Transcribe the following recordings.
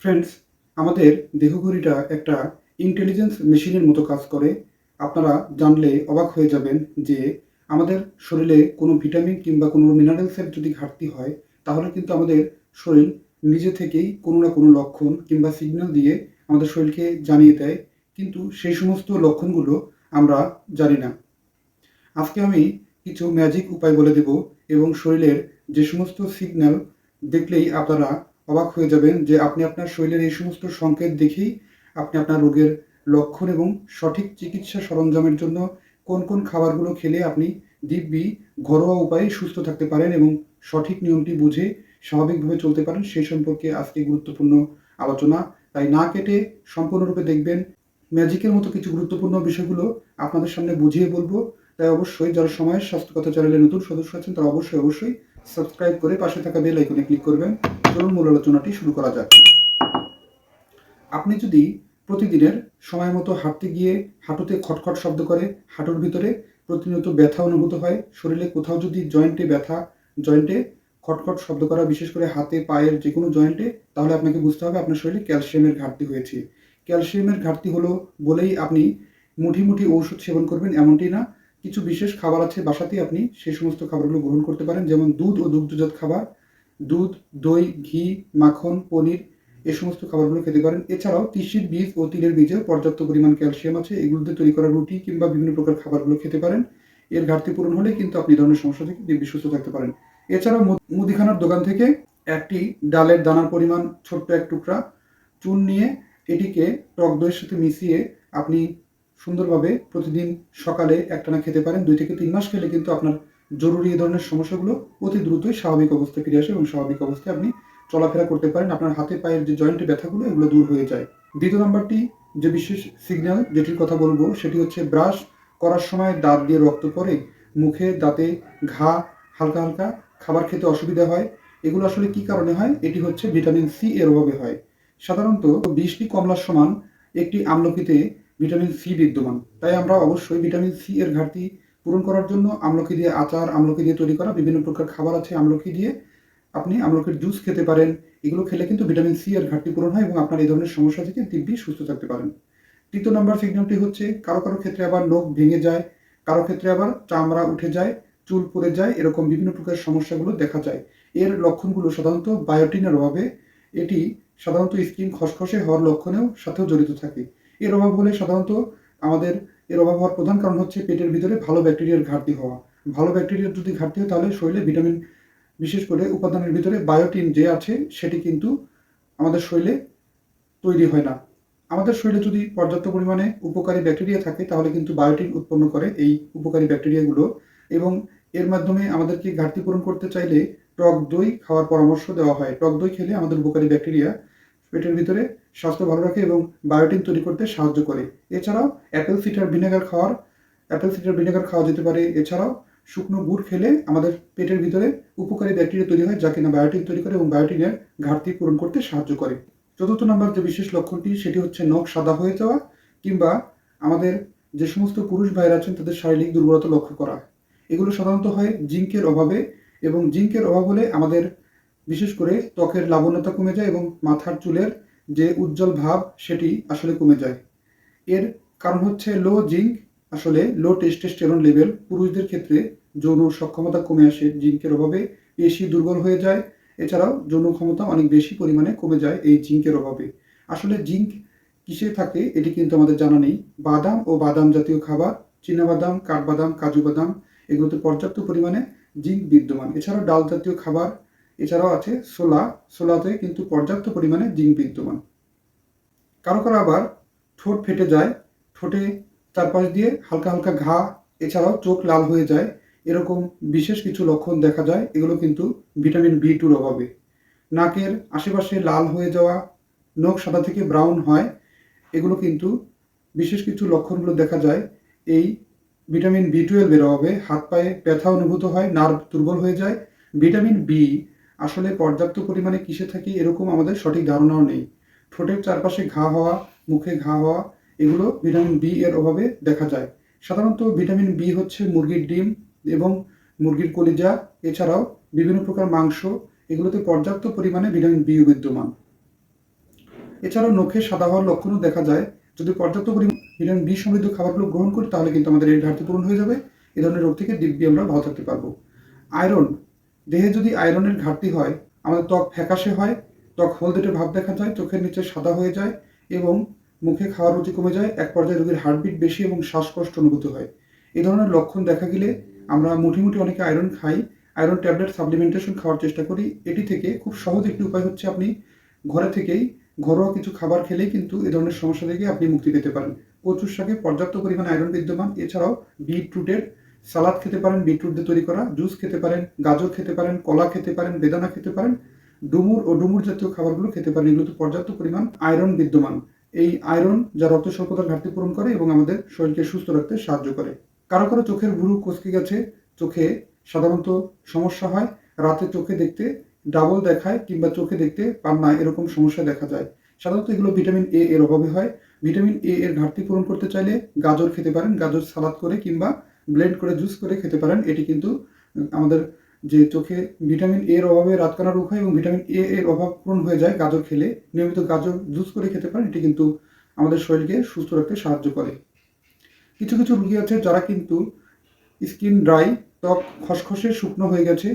Friends আমাদের দেহঘড়িটা একটা intelligence মেশিনের মতো কাজ করে। আপনারা জানলে অবাক হয়ে যাবেন যে আমাদের শরীরে কোনো ভিটামিন কিংবা কোনো মিনারেলসের যদি ঘাটতি হয়, তাহলে কিন্তু আমাদের শরীর নিজে থেকেই কোনো না কোনো লক্ষণ কিংবা সিগন্যাল দিয়ে আমাদের শরীরকে জানিয়ে দেয়। কিন্তু সেই সমস্ত লক্ষণগুলো আমরা জানি না। আজকে আমি কিছু ম্যাজিক উপায় বলে দেব এবং শরীরের যে সমস্ত সিগন্যাল দেখলেই আপনারা অবাক হয়ে যাবেন যে আপনি আপনার শরীরের এই সমস্ত সংকেত দেখেই আপনি আপনার রোগের লক্ষণ এবং সঠিক চিকিৎসা সরঞ্জামের জন্য কোন কোন খাবারগুলো খেলে আপনি দিব্যি, ঘরোয়া উপায়ে সুস্থ থাকতে পারেন এবং সঠিক নিয়মটি বুঝে স্বাভাবিকভাবে চলতে পারেন সেই সম্পর্কে আজকে গুরুত্বপূর্ণ আলোচনা। তাই না কেটে সম্পূর্ণরূপে দেখবেন ম্যাজিকের মতো কিছু গুরুত্বপূর্ণ বিষয়গুলো আপনাদের সামনে বুঝিয়ে বলব। তাই অবশ্যই যারা সময়ের স্বাস্থ্যকথা চ্যানেলে নতুন সদস্য আছেন তারা অবশ্যই অবশ্যই সাবস্ক্রাইব করে পাশে থাকা বেল আইকনে ক্লিক করবেন। চলুন মূল আলোচনাটি শুরু করা যাক। আপনি যদি প্রতিদিনের সময় মতো হাঁটতে গিয়ে হাঁটুতে খটখট শব্দ করে, হাঁটুর ভিতরে প্রতিনিয়ত ব্যথা অনুভূত হয়, শরীরে কোথাও যদি জয়েন্টে ব্যথা, জয়েন্টে খটখট শব্দ করা, বিশেষ করে হাতে, পায়ের যে কোনো জয়েন্টে, তাহলে আপনাকে বুঝতে হবে আপনার শরীরে ক্যালসিয়ামের ঘাটতি হয়েছে। ক্যালসিয়ামের ঘাটতি হলো বলেই আপনি মুঠি মুঠি ঔষধ সেবন করবেন এমনটি না। কিছু বিশেষ খাবার আছে বাসাতেই আপনি সেই সমস্ত খাবারগুলো গ্রহণ করতে পারেন, যেমন দুধ ও দুগ্ধজাত খাবার। দুধ, দই, ঘি, মাখন, পনির এই সমস্ত খাবারগুলো খেতে পারেন। এছাড়াও তিসির বীজ ও তিলের বীজে পর্যাপ্ত পরিমাণ ক্যালসিয়াম আছে। এগুলোতে তৈরি করা রুটি কিংবা বিভিন্ন প্রকার খাবারগুলো খেতে পারেন। এর ঘাটতি পূরণ হলে কিন্তু আপনি ধরনের সমস্যা থেকে দিব্যি সুস্থ থাকতে পারেন। এছাড়াও মুদিখানার দোকান থেকে একটি ডালের দানার পরিমাণ ছোট্ট এক টুকরা চুন নিয়ে এটিকে টক দইয়ের সাথে মিশিয়ে আপনি সুন্দরভাবে প্রতিদিন সকালে একটানা খেতে পারেন। দুই থেকে তিন মাস খেলে কিন্তু আপনার জরুরি এই ধরনের সমস্যাগুলো অতি দ্রুতই স্বাভাবিক অবস্থায় ফিরে আসে এবং স্বাভাবিক অবস্থায় আপনি চলাফেরা করতে পারেন। আপনার হাতে পায়ের যে জয়েন্টে ব্যথাগুলো, এগুলো দূর হয়ে যায়। দ্বিতীয় নাম্বারটি যে বিশেষ সিগন্যাল যেটির কথা বলব, সেটি হচ্ছে ব্রাশ করার সময় দাঁত দিয়ে রক্ত পড়ে মুখে দাঁতে ঘা, হালকা হালকা খাবার খেতে অসুবিধা হয়। এগুলো আসলে কি কারণে হয়? এটি হচ্ছে ভিটামিন সি এর অভাবে হয়। সাধারণত বৃষ্টি কমলার সমান একটি আমলকিতে ভিটামিন সি বিদ্যমান। তাই আমরা অবশ্যই ভিটামিন সি এর ঘাটতি পূরণ করার জন্য আমলকি দিয়ে আচার, আমলকি দিয়ে তৈরি করা, বিভিন্ন প্রকার খাবার আছে আমলকি দিয়ে। আপনি আমলকির জুস খেতে পারেন। এগুলো খেলে কিন্তু ভিটামিন সি এর ঘাটতি পূরণ হয় এবং আপনার এই ধরনের সমস্যা থেকে দিব্যি সুস্থ থাকতে পারেন। তৃতীয় নম্বর সিগন্যালটি হচ্ছে, কারও কারও ক্ষেত্রে আবার নখ ভেঙে যায়, কারও ক্ষেত্রে আবার চামড়া উঠে যায়, চুল পড়ে যায়, এরকম বিভিন্ন প্রকার সমস্যাগুলো দেখা যায়। এর লক্ষণগুলো সাধারণত বায়োটিনের অভাবে। এটি সাধারণত স্কিন খসখসে হওয়ার লক্ষণেও সাথেও জড়িত থাকে। এর অভাব হলে সাধারণত আমাদের এর অভাব হওয়ার প্রধান কারণ হচ্ছে পেটের ভিতরে ভালো ব্যাকটেরিয়ার ঘাটতি হওয়া। ভালো ব্যাকটেরিয়ার যদি ঘাটতি হয়, তাহলে শরীরে ভিটামিন, বিশেষ করে উপাদানের ভিতরে বায়োটিন যে আছে, সেটি কিন্তু আমাদের শরীরে তৈরি হয় না। আমাদের শরীরে যদি পর্যাপ্ত পরিমাণে উপকারী ব্যাকটেরিয়া থাকে, তাহলে কিন্তু বায়োটিন উৎপন্ন করে এই উপকারী ব্যাকটেরিয়াগুলো এবং এর মাধ্যমে আমাদেরকে ঘাটতি পূরণ করতে চাইলে টক দই খাওয়ার পরামর্শ দেওয়া হয়। টক দই খেলে আমাদের উপকারী ব্যাকটেরিয়া পেটের ভিতরে স্বাস্থ্য ভালো রাখে এবং বায়োটিন তৈরি করতে সাহায্য করে। এছাড়াও অ্যাপেল সিটার ভিনেগার খাওয়ার অ্যাপেল সিটার ভিনেগার খাওয়া যেতে পারে। এছাড়াও শুকনো গুড় খেলে আমাদের পেটের ভিতরে উপকারী ব্যাকটেরিয়া তৈরি হয় যা কিনা বায়োটিন তৈরি করে এবং বায়োটিনের ঘাটতি পূরণ করতে সাহায্য করে। চতুর্থ নম্বর যে বিশেষ লক্ষণটি, সেটি হচ্ছে নখ সাদা হয়ে যাওয়া কিংবা আমাদের যে সমস্ত পুরুষ ভাইরা আছেন, তাদের শারীরিক দুর্বলতা লক্ষ্য করা। এগুলো সাধারণত হয় জিঙ্কের অভাবে এবং জিঙ্কের অভাব হলে আমাদের বিশেষ করে ত্বকের লাবণ্যতা কমে যায় এবং মাথার চুলের যে উজ্জ্বল ভাব সেটি আসলে কমে যায়। এর কারণ হচ্ছে লো জিঙ্ক আসলে লো টেস্টেস্টেরন লেভেল পুরুষদের ক্ষেত্রে যৌন সক্ষমতা কমে আসে জিঙ্কের অভাবে, পেশি দুর্বল হয়ে যায়। এছাড়াও যৌন ক্ষমতা অনেক বেশি পরিমাণে কমে যায় এই জিঙ্কের অভাবে। আসলে জিঙ্ক কিসে থাকে এটি কিন্তু আমাদের জানা নেই। বাদাম ও বাদাম জাতীয় খাবার, চীনাবাদাম, কাঠবাদাম কাজু বাদাম এগুলোতে পর্যাপ্ত পরিমাণে জিঙ্ক বিদ্যমান। এছাড়াও ডাল জাতীয় খাবার এছাড়াও আছে সোলা। সোলাতে কিন্তু পর্যাপ্ত পরিমাণে জিঙ্ক বিদ্যমান। কারও কারও আবার ঠোঁট ফেটে যায়। ঠোঁটে চারপাশ দিয়ে হালকা হালকা ঘা, এছাড়াও চোখ লাল হয়ে যায়। এরকম বিশেষ কিছু লক্ষণ দেখা যায়। এগুলো কিন্তু ভিটামিন বি টুর অভাবে। নাকের আশেপাশে লাল হয়ে যাওয়া, নখ সাদা থেকে ব্রাউন হয়, এগুলো কিন্তু বিশেষ কিছু লক্ষণগুলো দেখা যায়। এই ভিটামিন বি টুয়েলভের অভাবে হাত পায়ে ব্যথা অনুভূত হয়, নার্ভ দুর্বল হয়ে যায়। ভিটামিন বি আসলে পর্যাপ্ত পরিমাণে কিসে থাকি এরকম আমাদের সঠিক ধারণাও নেই। ঠোঁটের চারপাশে ঘা হওয়া, মুখে ঘা হওয়া, এগুলো ভিটামিন বি এর অভাবে দেখা যায়। সাধারণত ভিটামিন বি হচ্ছে মুরগির ডিম এবং মুরগির কলিজা, এছাড়াও বিভিন্ন প্রকার মাংস, এগুলোতে পর্যাপ্ত পরিমাণে ভিটামিন বি বিদ্যমান। এছাড়াও নখে সাদা হওয়ার লক্ষণও দেখা যায়। যদি পর্যাপ্ত পরিমাণ ভিটামিন বি সমৃদ্ধ খাবারগুলো গ্রহণ করি, তাহলে কিন্তু আমাদের এই ঘাটতি পূরণ হয়ে যাবে। এ ধরনের রোগ থেকে দিব্যি আমরা ভালো থাকতে পারব। আয়রন দেহে যদি আয়রনের ঘাটতি হয়, আমাদের ত্বক ফ্যাকাশে হয়, ত্বক হলদেটে ভাব দেখা যায়, চোখের নিচে সাদা হয়ে যায় এবং মুখে খাওয়ার রুচি কমে যায়, এক পর্যায়ে রোগীর হার্টবিট বেশি এবং শ্বাসকষ্ট অনুভূত হয়। এই ধরনের লক্ষণ দেখা গেলে আমরা মুঠি মুঠি অনেকে আয়রন খাই, আয়রন ট্যাবলেট, সাপ্লিমেন্টেশন খাওয়ার চেষ্টা করি। এটি থেকে খুব সহজ একটি উপায় হচ্ছে আপনি ঘরে থেকেই ঘরোয়া কিছু খাবার খেলেই কিন্তু এ ধরনের সমস্যা থেকে আপনি মুক্তি পেতে পারেন। কচুর শাকে পর্যাপ্ত পরিমাণে আয়রন বিদ্যমান। এছাড়াও বিটরুটের সালাদ খেতে পারেন, বিটরুট দিয়ে তৈরি করা, জুস খেতে পারেন, গাজর খেতে পারেন, কলা খেতে পারেন, বেদানা খেতে পারেন, ডুমুর ও ডুমুর জাতীয় খাবারগুলো খেতে পারেন। এগুলোতে পর্যাপ্ত পরিমাণ আয়রন বিদ্যমান। এই আয়রন যা রক্ত স্বল্পতার ঘাটতি পূরণ করে এবং আমাদের শরীরকে সুস্থ রাখতে সাহায্য করে। কারও কারও চোখের ভুরু কুচকে গেছে, চোখে সাধারণত সমস্যা হয়, রাতে চোখে দেখতে ডাবল দেখায় কিংবা চোখে দেখতে পান না, এরকম সমস্যা দেখা যায়। সাধারণত এগুলো ভিটামিন এ এর অভাবে হয়। ভিটামিন এ এর ঘাটতি পূরণ করতে চাইলে গাজর খেতে পারেন, গাজর সালাদ করে কিংবা ব্লেন্ড করে জুস করে খেতে পারেন, এটি কিন্তু আমাদের যে চোখে ভিটামিন এর অভাবে রাতকানা রোগ হয় এবং ভিটামিন এ এর অভাব পূরণ হয়ে যায় গাজর খেলে, নিয়মিত গাজর জুস করে খেতে পারেন, এটি কিন্তু আমাদের শরীরকে সুস্থ রাখতে সাহায্য করে। কিছু কিছু রুগী আছে যারা কিন্তু স্কিন ড্রাই ত্বক খসখসে শুকনো হয়ে গেছে,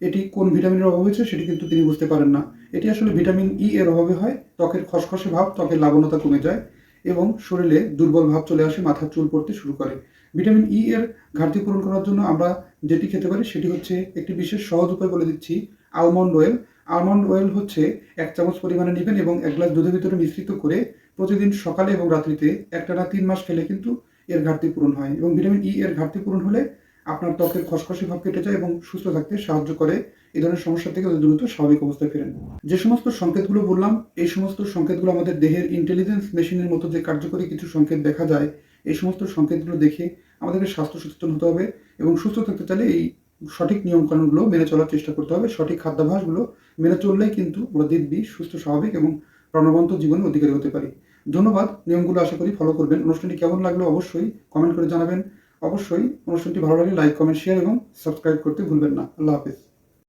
এটি কোন ভিটামিনের অভাব হয়েছে সেটি কিন্তু তিনি বুঝতে পারেন না। এটি আসলে ভিটামিন ই এর অভাবে হয়, ত্বকের খসখসে ভাব, ত্বকের লাবণতা কমে যায় এবং শরীরে দুর্বল ভাব চলে আসে, মাথার চুল পড়তে শুরু করে। ভিটামিন ই এর ঘাটতি পূরণ করার জন্য আমরা যেটি খেতে পারি সেটি হচ্ছে একটি বিশেষ সহজ উপায় বলে দিচ্ছি আলমন্ড অয়েল আলমন্ড অয়েল হচ্ছে এক চামচ পরিমাণে নেবেন এবং এক গ্লাস দুধের ভিতরে মিশ্রিত করে প্রতিদিন সকালে এবং রাত্রিতে একটানা তিন মাস খেলে কিন্তু এর ঘাটতি পূরণ হয় এবং ভিটামিন ই এর ঘাটতি পূরণ হলে আপনার ত্বকের খসখসে ভাব কেটে যায় এবং সুস্থ থাকতে সাহায্য করে। এ ধরনের সমস্যা থেকে দ্রুত স্বাভাবিক অবস্থায় ফেরেন। যে সমস্ত সংকেতগুলো বললাম, এই সমস্ত সংকেতগুলো আমাদের দেহের ইন্টেলিজেন্স মেশিনের মতো যে কার্যকরী কিছু সংকেত দেখা যায় এই সমস্ত সংকেতগুলো দেখে আমাদেরকে স্বাস্থ্য সচেতন হতে হবে এবং সুস্থ থাকতে চাইলে এই সঠিক নিয়মকানুনগুলো মেনে চলার চেষ্টা করতে হবে। সঠিক খাদ্যাভ্যাসগুলো মেনে চললেই কিন্তু আমরা দিব্যি, সুস্থ, স্বাভাবিক এবং প্রাণবন্ত জীবনের অধিকারী হতে পারি। ধন্যবাদ। নিয়মগুলো আশা করি ফলো করবেন। অনুষ্ঠানটি কেমন লাগল অবশ্যই কমেন্ট করে জানাবেন। অবশ্যই অনুষ্ঠানটি ভালো লাগলে লাইক কমেন্ট শেয়ার এবং সাবস্ক্রাইব করতে ভুলবেন না। আল্লাহ হাফিজ।